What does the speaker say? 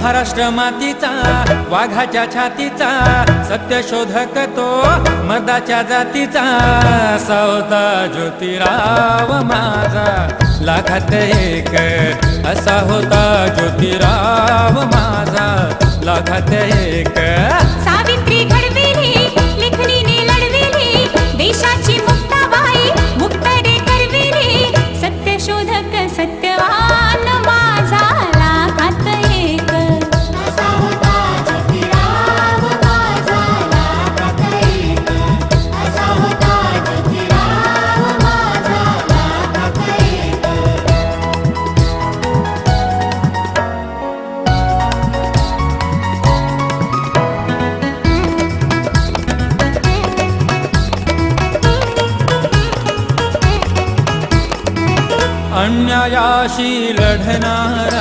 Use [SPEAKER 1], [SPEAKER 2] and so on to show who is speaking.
[SPEAKER 1] महाराष्ट्र मातीचा वाघाच्या छातीचा सत्य शोधक तो मर्दाच्या जातीचा. सावता ज्योतिराव माझा लाखात एक असा होता ज्योतिराव माझा. लाखात एक
[SPEAKER 2] सावित्री घडविली लेखणीने लढविली देशाची मुक्ताबाई मुक्तडे करविली. सत्यशोधक
[SPEAKER 3] सत्य
[SPEAKER 1] अन्यायाशी लढणारा